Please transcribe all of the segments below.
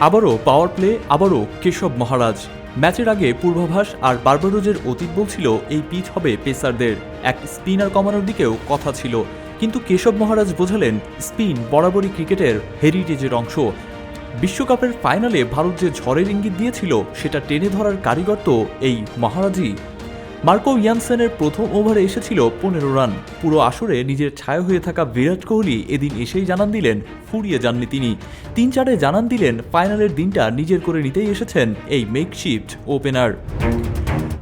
আবারও power play আবারও কেশব মহারাজ। ম্যাচের আগে পূর্বাভাস আর বার্বাডোজের অতীত বলছিল এই পিচ হবে পেসারদের। এক স্পিনার কমানোর দিকেও কথা ছিল। কিন্তু কেশব মহারাজ বোঝালেন স্পিন বরাবরই ক্রিকেটের হেরিটেজের অংশ। বিশ্বকাপের ফাইনালে ভারত যে ঝড়ের ইঙ্গিত দিয়েছিল, সেটা টেনে ধরার কারিগর তো এই মহারাজই। মার্কো ইয়ানসেনের প্রথম ওভারে এসেছিল পনেরো রান। পুরো আসরে নিজের ছায়া হয়ে থাকা বিরাট কোহলি এদিন এসেই জানান দিলেন, ফুরিয়ে যাননি তিনি। তিন চারে জানান দিলেন, ফাইনালের দিনটা নিজের করে নিতেই এসেছেন এই মেকশিফট ওপেনার।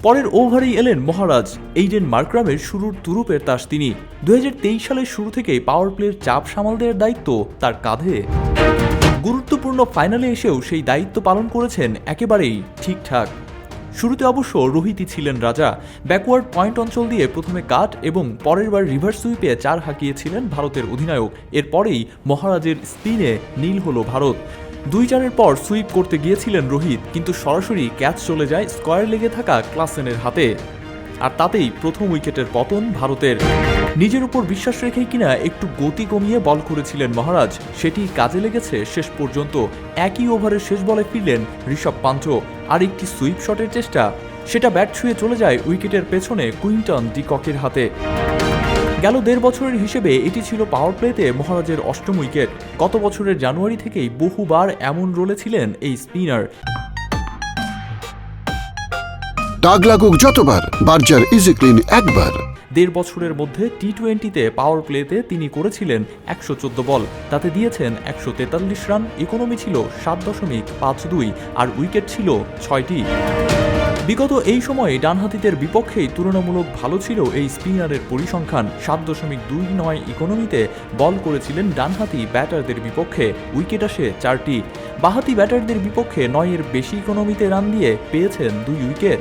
পরের ওভারেই এলেন মহারাজ, এইডেন মার্ক্রামের শুরুর তুরুপের তাস তিনি। দু হাজার তেইশ সালের শুরু থেকেই পাওয়ার প্লের চাপ সামাল দেওয়ার দায়িত্ব তার কাঁধে। গুরুত্বপূর্ণ ফাইনালে এসেও সেই দায়িত্ব পালন করেছেন একেবারেই ঠিকঠাক। শুরুতে অবশ্য রোহিতই ছিলেন রাজা। ব্যাকওয়ার্ড পয়েন্ট অঞ্চল দিয়ে প্রথমে কাট এবং পরের বার রিভার্স সুইপে চার হাঁকিয়েছিলেন ভারতের অধিনায়ক। এরপরেই মহারাজের স্পিনে নীল হলো ভারত। দুই চারের পর সুইপ করতে গিয়েছিলেন রোহিত, কিন্তু সরাসরি ক্যাচ চলে যায় স্কয়ার লেগে থাকা ক্লাসেনের হাতে। আর তাতেই প্রথম উইকেটের পতন ভারতের। নিজের উপর বিশ্বাস রেখেই কিনা একটু গতি কমিয়ে বল করেছিলেন মহারাজ, সেটি কাজে লেগেছে শেষ পর্যন্ত। একই ওভারের শেষ বলে ফিরলেন ঋষভ পাঞ্চ আর একটি সুইপ শটের চেষ্টা, সেটা ব্যাট ছুঁয়ে চলে যায় উইকেটের পেছনে কুইন্টন ডিককের হাতে। গেল দেড় বছরের হিসেবে এটি ছিল পাওয়ার প্লেতে মহারাজের অষ্টম উইকেট। গত বছরের জানুয়ারি থেকেই বহুবার এমন রোলে ছিলেন এই স্পিনার দাগ লাগুক যতবার বার্জার ইজি ক্লিন একবার। দেড় বছরের মধ্যে টি টোয়েন্টিতে পাওয়ার প্লেতে তিনি করেছিলেন একশো চোদ্দ বল। তাতে দিয়েছেন একশো তেতাল্লিশ রান ইকোনমি ছিল সাত দশমিক পাঁচ দুই, আর উইকেট ছিল ছয়টি। বিগত এই সময়ে ডানহাতিদের বিপক্ষেই তুলনামূলক ভালো ছিল এই স্পিনারের পরিসংখ্যান। সাত দশমিক দুই নয় ইকোনমিতে বল করেছিলেন ডানহাতি ব্যাটারদের বিপক্ষে, উইকেট আসে চারটি। বাহাতি ব্যাটারদের বিপক্ষে নয়ের বেশি ইকোনমিতে রান দিয়ে পেয়েছেন দুই উইকেট।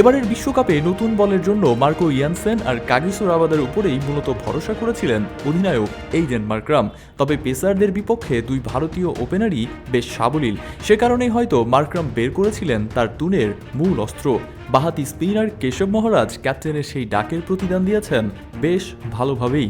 এবারের বিশ্বকাপে নতুন বলের জন্য মার্কো ইয়ানসেন আর কাগিসো রাবাদের উপরেই মূলত ভরসা করেছিলেন অধিনায়ক এইডেন মার্ক্রাম। তবে পেসারদের বিপক্ষে দুই ভারতীয় ওপেনারই বেশ সাবলীল। সে কারণেই হয়তো মার্ক্রাম বের করেছিলেন তার তুনের মূল অস্ত্র। বাহাতি স্পিনার কেশব মহারাজ ক্যাপ্টেনের সেই ডাকের প্রতিদান দিয়েছেন বেশ ভালোভাবেই।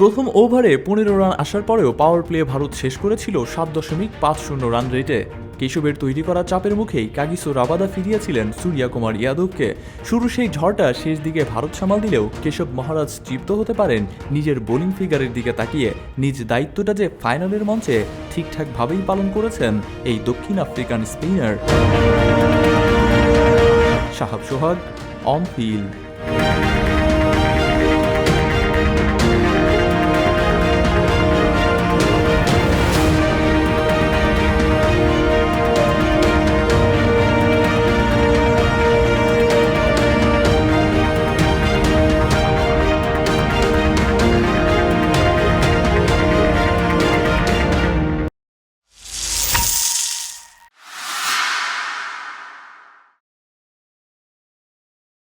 প্রথম ওভারে পনেরো রান আসার পরেও পাওয়ার প্লে ভারত শেষ করেছিল সাত দশমিক পাঁচ শূন্য রান রেটে। কেশবের তৈরি করা চাপের মুখেই কাগিসো রাবাদা ফিরিয়েছিলেন সূর্যা কুমার ইয়াদবকে। শুরু সেই ঝড়টা শেষ দিকে ভারত সামাল দিলেও কেশব মহারাজ তৃপ্ত হতে পারেন নিজের বোলিং ফিগারের দিকে তাকিয়ে। নিজ দায়িত্বটা যে ফাইনালের মঞ্চে ঠিকঠাকভাবেই পালন করেছেন এই দক্ষিণ আফ্রিকান স্পিনার। সাহাব সোহাগ অন ফিল্ড